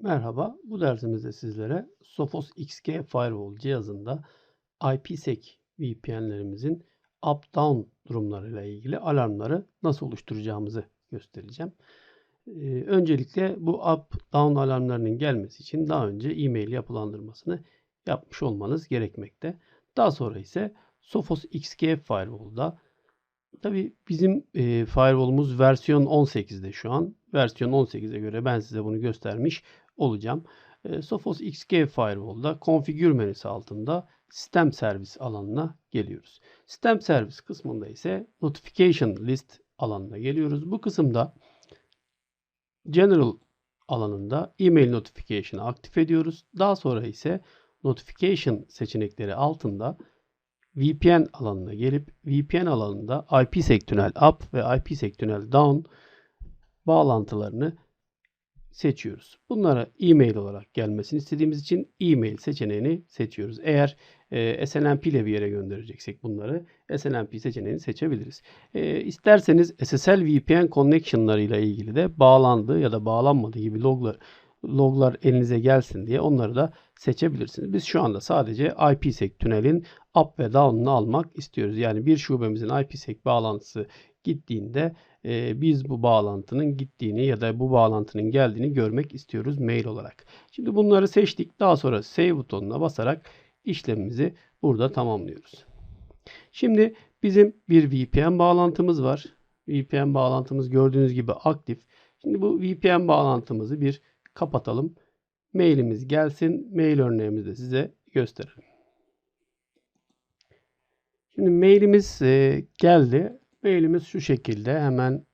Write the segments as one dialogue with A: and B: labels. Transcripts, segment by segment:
A: Merhaba, bu dersimizde sizlere Sophos XG Firewall cihazında IPsec VPN'lerimizin up-down durumlarıyla ilgili alarmları nasıl oluşturacağımızı göstereceğim. Ee, öncelikle bu up-down alarmlarının gelmesi için daha önce e-mail yapılandırmasını yapmış olmanız gerekmekte. Daha sonra ise Sophos XG Firewall'da Tabii bizim e, firewall'umuz versiyon 18'de şu an. Versiyon 18'e göre ben size bunu göstermiş olacağım. E, Sophos XG Firewall'da konfigür menüsü altında sistem servis alanına geliyoruz. Sistem servis kısmında ise notification list alanına geliyoruz. Bu kısımda general alanında email notification'ı aktif ediyoruz. Daha sonra ise notification seçenekleri altında VPN alanına gelip VPN alanında IPsec tünel up ve IPsec tünel down bağlantılarını seçiyoruz. Bunlara e-mail olarak gelmesini istediğimiz için e-mail seçeneğini seçiyoruz. Eğer e, SNMP ile bir yere göndereceksek bunları SNMP seçeneğini seçebiliriz. E, isterseniz SSL VPN connection'ları ile ilgili de bağlandı ya da bağlanmadı gibi loglar loglar elinize gelsin diye onları da seçebilirsiniz. Biz şu anda sadece IPsec tünelin up ve down'unu almak istiyoruz. Yani bir şubemizin IPsec bağlantısı gittiğinde e, biz bu bağlantının gittiğini ya da bu bağlantının geldiğini görmek istiyoruz mail olarak. Şimdi bunları seçtik. Daha sonra save butonuna basarak işlemimizi burada tamamlıyoruz. Şimdi bizim bir VPN bağlantımız var. VPN bağlantımız gördüğünüz gibi aktif. Şimdi bu VPN bağlantımızı bir kapatalım. Mailimiz gelsin. Mail örneğimizi de size gösterelim. Şimdi mailimiz e, geldi. Mailimiz şu şekilde. Hemen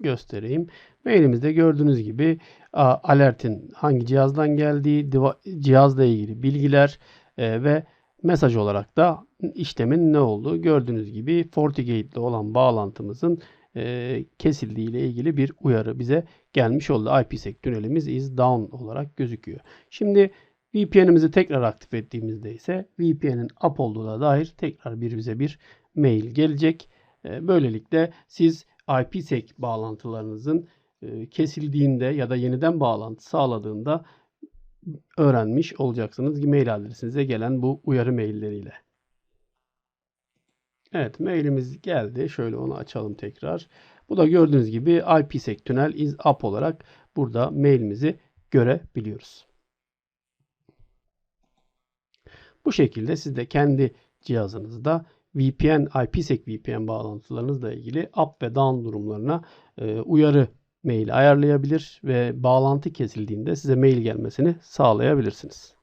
A: göstereyim. Mailimizde gördüğünüz gibi alertin hangi cihazdan geldiği, cihazla ilgili bilgiler e, ve mesaj olarak da işlemin ne olduğu gördüğünüz gibi FortiGate ile olan bağlantımızın e, kesildiği ile ilgili bir uyarı bize gelmiş oldu. IPsec tünelimiz is down olarak gözüküyor. Şimdi VPN'imizi tekrar aktif ettiğimizde ise VPN'in up olduğuna dair tekrar bir bize bir mail gelecek. E, böylelikle siz IPsec bağlantılarınızın e, kesildiğinde ya da yeniden bağlantı sağladığında öğrenmiş olacaksınız. Mail adresinize gelen bu uyarı mailleriyle. Evet mailimiz geldi. Şöyle onu açalım tekrar. Bu da gördüğünüz gibi IPsec tünel is up olarak burada mailimizi görebiliyoruz. Bu şekilde siz de kendi cihazınızda VPN, IPsec VPN bağlantılarınızla ilgili up ve down durumlarına e, uyarı mail ayarlayabilir ve bağlantı kesildiğinde size mail gelmesini sağlayabilirsiniz.